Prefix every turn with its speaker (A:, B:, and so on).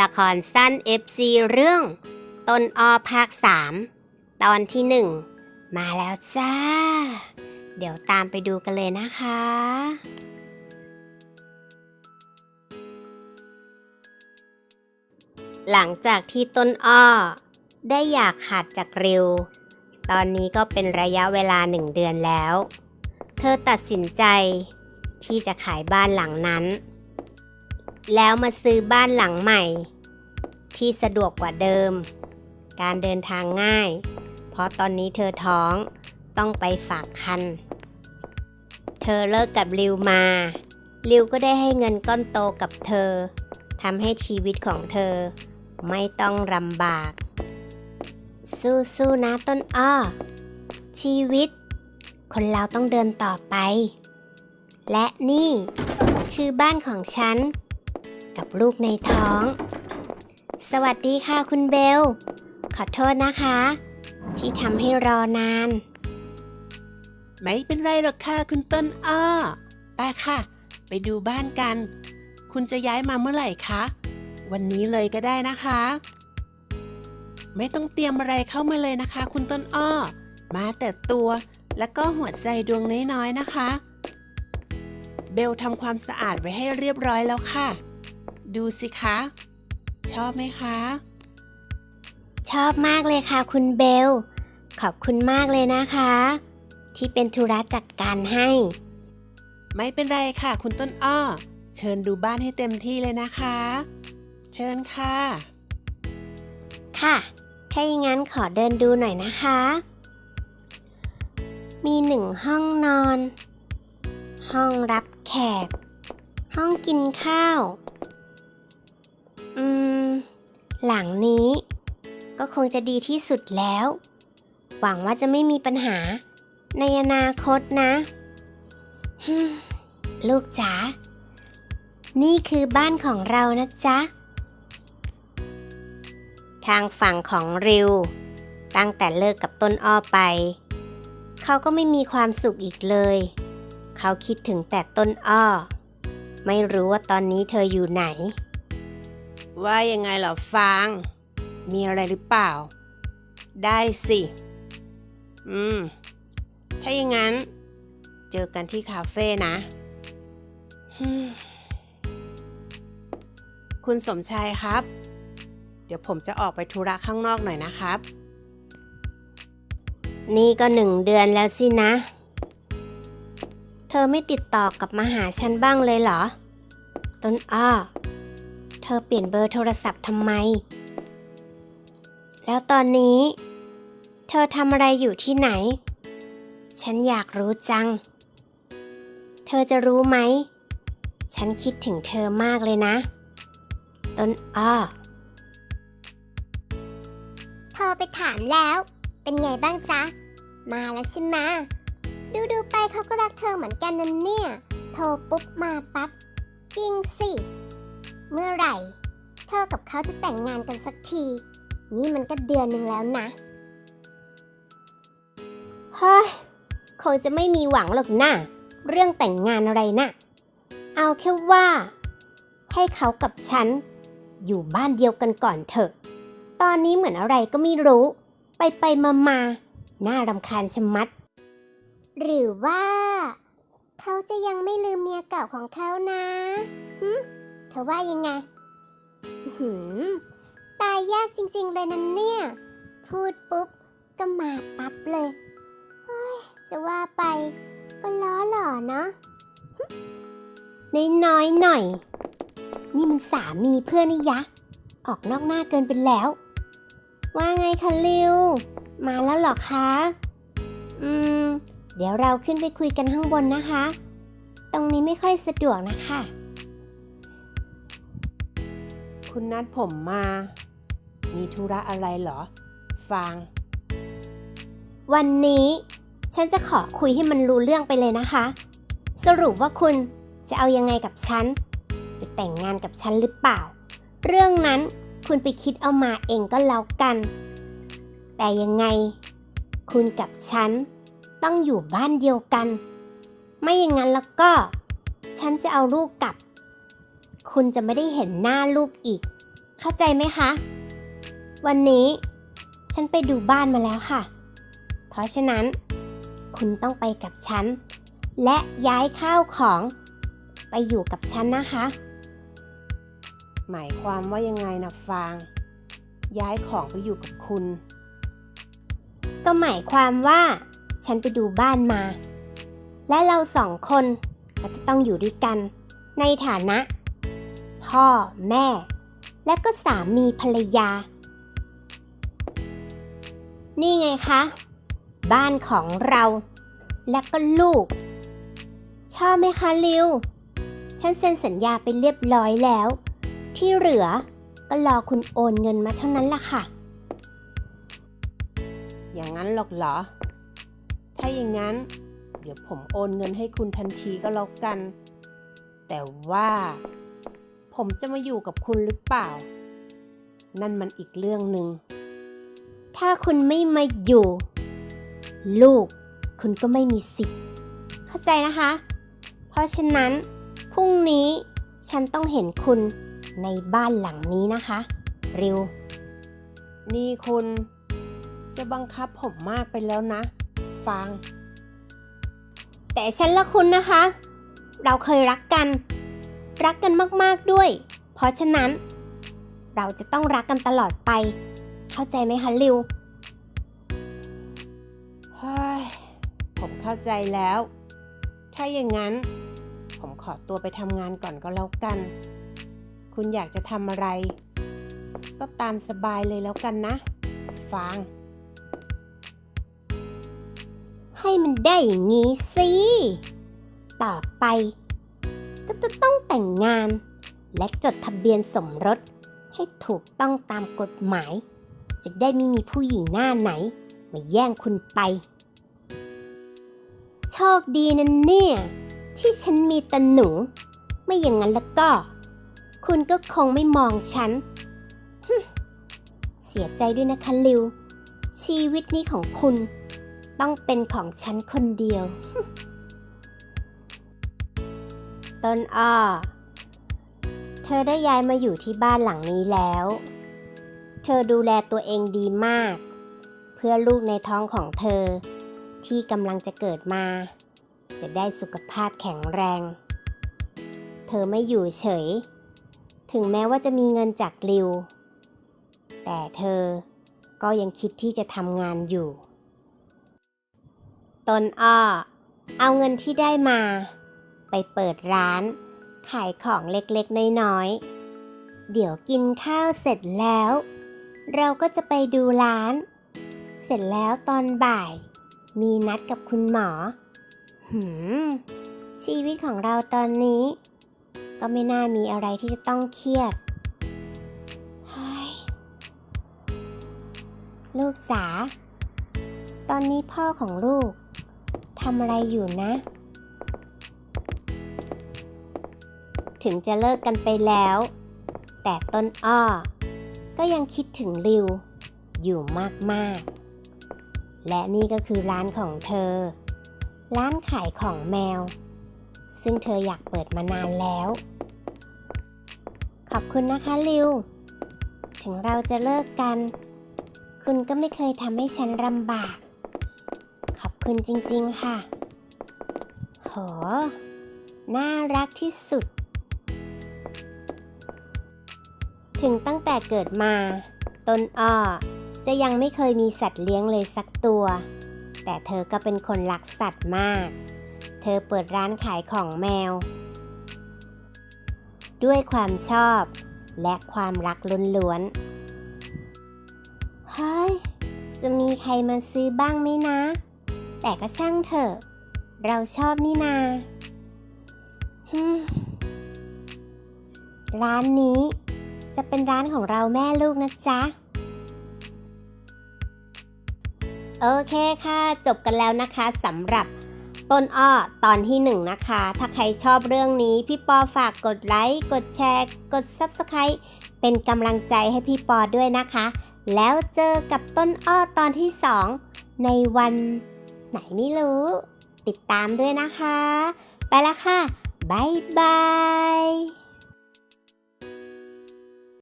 A: ละครสั้น FC เรื่อง ต้นออภาค 3 ตอนที่ 1 มาแล้วจ้า เดี๋ยวตามไปดูกันเลยนะคะ หลังจากที่ต้นอ้อ ได้อยากขาดจากริว ตอนนี้ก็เป็นระยะเวลาหนึ่งเดือนแล้ว เธอตัดสินใจที่จะขายบ้านหลังนั้น แล้วมาซื้อบ้านหลังใหม่ ที่สะดวกกว่าเดิม การเดินทางง่าย เพราะตอนนี้เธอท้องต้องไปฝากคัน เธอเลิกกับริวมา ริวก็ได้ให้เงินก้อนโตกับเธอทำให้ชีวิตของเธอ ไม่ต้องลำบาก สู้ๆนะต้นอ้อ ชีวิต คนเราต้องเดินต่อไป และนี่คือบ้านของฉัน กับลูกในท้อง สวัสดีค่ะคุณเบล ขอโทษนะคะ ที่ทำให้รอนาน
B: ไม่เป็นไรหรอกค่ะคุณต้นอ้อไปค่ะ ไปดูบ้านกัน คุณจะย้ายมาเมื่อไหร่คะ วันนี้เลยก็ได้นะคะ ไม่ต้องเตรียมอะไรเข้ามาเลยนะคะ คุณต้นอ้อ มาแต่ตัวแล้วก็หัวใจดวงน้อยๆนะคะ เบลทำความสะอาดไว้ให้เรียบร้อยแล้วค่ะ ดูสิคะ ชอบไหมคะ
A: ชอบมากเลยค่ะคุณเบล ขอบคุณมากเลยนะคะ ที่เป็นธุระจัดการให้
B: ไม่เป็นไรค่ะ คุณต้นอ้อ เชิญดูบ้านให้เต็มที่เลยนะคะ เชิญค่ะ
A: ค่ะถ้าอย่างนั้นขอเดินดูหน่อยนะคะ มีหนึ่งห้องนอน ห้องรับแขก ห้องกินข้าว หลังนี้ ก็คงจะดีที่สุดแล้ว หวังว่าจะไม่มีปัญหา ในอนาคตนะ ลูกจ๋า นี่คือบ้านของเรานะจ๊ะ ทางฝั่งของริว ตั้งแต่เลิกกับต้นอ้อไป เขาก็ไม่มีความสุขอีกเลย เขาคิดถึงแต่ต้นอ้อ ไม่รู้ว่าตอนนี้เธออยู่ไหน
B: ว่ายังไงเหรอฟาง มีอะไรหรือเปล่า ได้สิ อืม ถ้าอย่างนั้น เจอกันที่คาเฟ่นะ คุณสมชายครับ เดี๋ยวผมจะออกไปธุระข้างนอกหน่อยนะครับ
A: นี่ก็หนึ่งเดือนแล้วสินะ เธอไม่ติดต่อกลับมาหาฉันบ้างเลยเหรอ ต้นอ้อ เธอเปลี่ยนเบอร์โทรศัพท์ทำไม แล้วตอนนี้ เธอทำอะไรอยู่ที่ไหน ฉันอยากรู้จัง เธอจะรู้ไหม ฉันคิดถึงเธอมากเลยนะ ต้นอ้อ
C: โทรไปถามแล้ว เป็นไงบ้างจ๊ะ มาแล้วใช่ไหมดูดูๆไปเขาก็รักเธอเหมือนกันนั่นเนี่ย โทรปุ๊บมาปั๊บ จริงสิ เมื่อไหร่ เธอกับเขาจะแต่งงานกันสักที นี่มันก็เดือนหนึ่งแล้วนะ
A: เฮ้ย คงจะไม่มีหวังหรอกนะเรื่องแต่งงานอะไรนะเอาแค่ว่า ให้เขากับฉัน อยู่บ้านเดียวกันก่อนเถอะ ตอนนี้เหมือนอะไรก็ไม่รู้ ไปไปมามาน่ารำคาญชะมัด
C: หรือว่า เขาจะยังไม่ลืมเมียเก่าของเขานะหึ ธอว่ายังไงอื้อหือตายยากจริงๆเลยนันเนี่ย พูดปุ๊บ ก็มาปั๊บเลย เฮ้ย จะว่าไป ก็ล้อหล่อเนาะ
A: น้อยๆหน่อย นี่มันสามีเพื่อนนี่ยะ ออกนอกหน้าเกินไปแล้ว ว่าไงคะลิว มาแล้วเหรอคะ อืม เดี๋ยวเราขึ้นไปคุยกันข้างบนนะคะ ตรงนี้ไม่ค่อยสะดวกนะคะ
B: คุณนัดผมมา มีธุระอะไรเหรอ ฟาง
A: วันนี้ฉันจะขอคุยให้มันรู้เรื่องไปเลยนะคะ สรุปว่าคุณจะเอายังไงกับฉัน จะแต่งงานกับฉันหรือเปล่า เรื่องนั้นคุณไปคิดเอามาเองก็แล้วกัน แต่ยังไง คุณกับฉันต้องอยู่บ้านเดียวกัน ไม่อย่างนั้นแล้วก็ ฉันจะเอาลูกกลับ คุณจะไม่ได้เห็นหน้าลูกอีก เข้าใจไหมคะ วันนี้ฉันไปดูบ้านมาแล้วค่ะ เพราะฉะนั้น คุณต้องไปกับฉัน และย้ายข้าวของ ไปอยู่กับฉันนะคะ
B: หมายความว่ายังไงนะฟาง ย้ายของไปอยู่กับคุณ
A: ก็หมายความว่า ฉันไปดูบ้านมา และเราสองคนก็จะต้องอยู่ด้วยกัน ในฐานะ พ่อแม่ และก็สามีภรรยา นี่ไงคะ บ้านของเรา และก็ลูก ชอบไหมคะลิว ฉันเซ็นสัญญาไปเรียบร้อยแล้ว ที่เหลือก็รอคุณโอนเงินมาเท่านั้นล่ะค่ะ
B: อย่างนั้นหรอกเหรอ ถ้าอย่างนั้น เดี๋ยวผมโอนเงินให้คุณทันทีก็แล้วกัน แต่ว่า ผมจะมาอยู่กับคุณหรือเปล่า นั่นมันอีกเรื่องหนึ่ง
A: ถ้าคุณไม่มาอยู่ ลูก คุณก็ไม่มีสิทธิ์ เข้าใจนะคะ เพราะฉะนั้นพรุ่งนี้ฉันต้องเห็นคุณในบ้านหลังนี้นะคะ ริว
B: นี่คุณจะบังคับผมมากไปแล้วนะฟาง
A: แต่ฉันและคุณนะคะ เราเคยรักกัน รักกันมากๆด้วย เพราะฉะนั้น เราจะต้องรักกันตลอดไป เข้าใจไหมคะริว
B: เฮ้ยผมเข้าใจแล้ว ถ้าอย่างนั้น ผมขอตัวไปทำงานก่อนก็แล้วกัน คุณอยากจะทำอะไร ก็ตามสบายเลยแล้วกันนะ ฟาง
A: ให้มันได้อย่างนี้สิ ต่อไป ก็จะต้องแต่งงาน และจดทะเบียนสมรส ให้ถูกต้องตามกฎหมาย จะได้ไม่มีผู้หญิงหน้าไหน มาแย่งคุณไป โชคดีนะเนี่ย ที่ฉันมีตาหนู ไม่อย่างนั้นแล้วก็ คุณก็คงไม่มองฉัน เสียใจด้วยนะคะลิว ชีวิตนี้ของคุณ ต้องเป็นของฉันคนเดียว ต้นอ้อ เธอได้ย้ายมาอยู่ที่บ้านหลังนี้แล้ว เธอดูแลตัวเองดีมาก เพื่อลูกในท้องของเธอ ที่กำลังจะเกิดมา จะได้สุขภาพแข็งแรง เธอไม่อยู่เฉย ถึงแม้ว่าจะมีเงินจากริว แต่เธอก็ยังคิดที่จะทำงานอยู่ ตนอ้อ เอาเงินที่ได้มา ไปเปิดร้าน ขายของเล็กๆ น้อยๆ เดี๋ยวกินข้าวเสร็จแล้ว เราก็จะไปดูร้าน เสร็จแล้วตอนบ่าย มีนัดกับคุณหมอ หืม ชีวิตของเราตอนนี้ ก็ไม่น่ามีอะไรที่จะต้องเครียดลูกจ๋า ตอนนี้พ่อของลูกทำอะไรอยู่นะ ถึงจะเลิกกันไปแล้ว แต่ต้นอ้อ ก็ยังคิดถึงริว อยู่มากๆ และนี่ก็คือร้านของเธอ ร้านขายของแมว ซึ่งเธออยากเปิดมานานแล้ว ขอบคุณนะคะริว ถึงเราจะเลิกกัน คุณก็ไม่เคยทำให้ฉันลำบาก ขอบคุณจริงๆค่ะ โหน่ารักที่สุด ถึงตั้งแต่เกิดมา ตนอ้อจะยังไม่เคยมีสัตว์เลี้ยงเลยสักตัว แต่เธอก็เป็นคนรักสัตว์มาก เธอเปิดร้านขายของแมว ด้วยความชอบและความรักล้วนๆเฮ้ยจะมีใครมาซื้อบ้างไหมนะ แต่ก็ช่างเถอะ เราชอบนี่นาฮึร้านนี้ จะเป็นร้านของเราแม่ลูกนะจ๊ะ โอเคค่ะ จบกันแล้วนะคะสำหรับต้นอ้อตอนที่หนึ่งนะคะ ถ้าใครชอบเรื่องนี้พี่ปอฝากกดไลค์ กดแชร์ กด Subscribe เป็นกำลังใจให้พี่ปอด้วยนะคะ แล้วเจอกับต้นอ้อตอนที่สองในวันไหนไม่รู้ ติดตามด้วยนะคะ ไปละค่ะ บ๊ายบาย